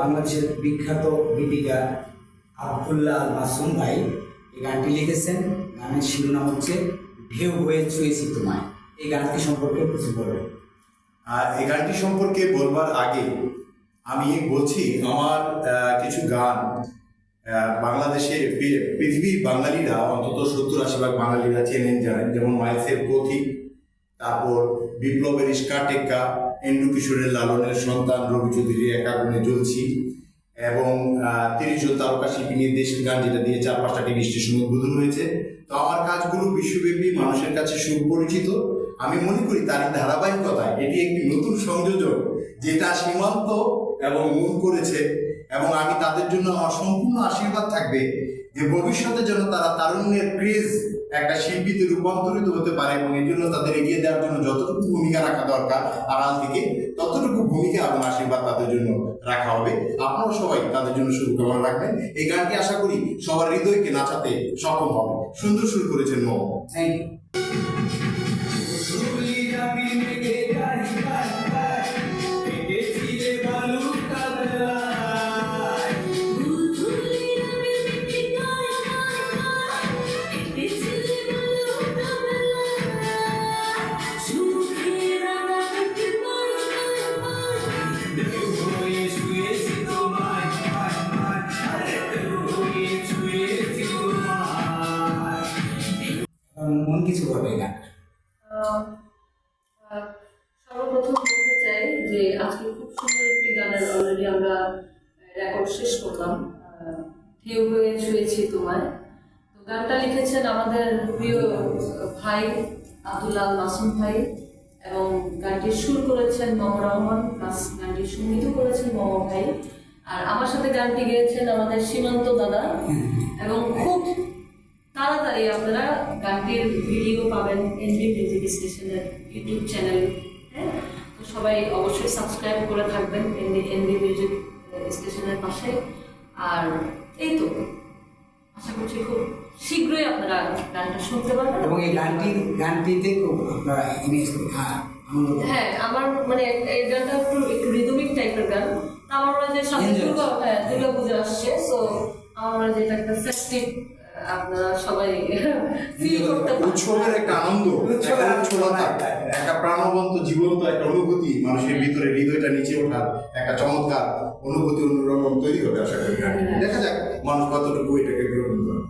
বাংলাদেশের বিখ্যাত গীতিকার আবদুল্লাহ আল মাসুম ভাই এই গানটি লিখেছেন। গানের শিরোনাম হচ্ছে ঢেউ হয়ে ছুঁয়েছি তোমায়। এই গানটি সম্পর্কে কিছু বলবেন। আর এই গানটি সম্পর্কে বলবার আগে আমি বলছি, আমার কিছু গান বাংলাদেশে পৃথিবীর বাঙালিরা, অন্তত সত্তর আশি ভাগ বাঙালিরা চেনেন, জানেন। যেমন মাইলসের পথিক তারপর বিপ্লবের ইস্কা টেক্কা এন্ডু কিশোরের লালনের সন্তান রবি চৌধুরীর একা গুণে জ্বলছি এবং তিরিশ জন তারকা শিল্পী নিয়ে দেশের গান যেটা দিয়ে চার পাঁচটা টিভি স্টেশন উদ্বোধন হয়েছে। তো আমার কাজগুলো বিশ্বব্যাপী, মানুষের কাছে সুপরিচিত। আমি মনে করি তার ধারাবাহিকতায় এটি একটি নতুন সংযোজন যেটা সীমান্ত এবং মূল করেছে এবং আমি তাদের জন্য আমার সম্পূর্ণ আশীর্বাদ থাকবে যে ভবিষ্যতে যেন তারা তারুণ্যের ক্রেজ একটা শিল্পীতে রূপান্তরিত হতে পারে এবং এই জন্য তাদের এগিয়ে দেওয়ার জন্য যতটুকু ভূমিকা রাখা দরকার আড়াল থেকে, ততটুকু ভূমিকা আপনার আশীর্বাদ তাদের জন্য রাখা হবে। আপনারা সবাই তাদের জন্য শুভকামনা রাখবেন। এই গানটি আশা করি সবার হৃদয়কে নাচাতে সক্ষম হবে। সুন্দর শুরু করেছেন মো। থ্যাংক ইউ মন কিছু এই গান সর্বপ্রথম বলতে চাই যে আজকে খুব সুন্দর একটি গানের অলরেডি আমরা রেকর্ড শেষ করলাম। ঢেউ হয়ে ছুঁয়েছি তোমায়। তো গানটা লিখেছেন আমাদের প্রিয় ভাই আব্দুল্লাহ আল মাসুম ভাই এবং গানটির সুর করেছেন মোহাম্মদ রহমান প্লাস গানটির সংগীত করেছেন মোহাম্মদ ভাই। আর আমার সাথে গানটি গেয়েছেন আমাদের সীমান্ত দাদা এবং খুব তাড়াতাড়ি আপনারা গানটির ভিডিও পাবেন এনবি মিউজিক স্টেশনের ইউটিউব চ্যানেল হ্যাঁ? তো সবাই অবশ্যই সাবস্ক্রাইব করে থাকবেন এনবি এনবি মিউজিক স্টেশনের পাশে। আর এই তো আশা করছি খুব শীঘ্রই আপনারা গানটা শুনতে পারবেন। এবং এই গানটি গানটিতে খুব আপনারা ইমেজ আনন্দ হ্যাঁ আমার মানে এই গানটা একটু একটু রিদমিক টাইপের গান। তা আমার মনে হয় যে সামনে দুর্গা হ্যাঁ দুর্গা পুজো আসছে সো আমার মনে হয় যে এটা একটা ফেস্টিভ আপনারা সবাই ফিল করতে উৎসবের একটা আনন্দ একটা একটা প্রাণবন্ত জীবন্ত একটা অনুভূতি মানুষের ভিতরে হৃদয়টা নিচে ওঠার একটা চমৎকার অনুভূতি অনুরকম তৈরি হবে আশা করি। গানটি। দেখা যাক মানুষ কতটুকু এটাকে গ্রহণ করে।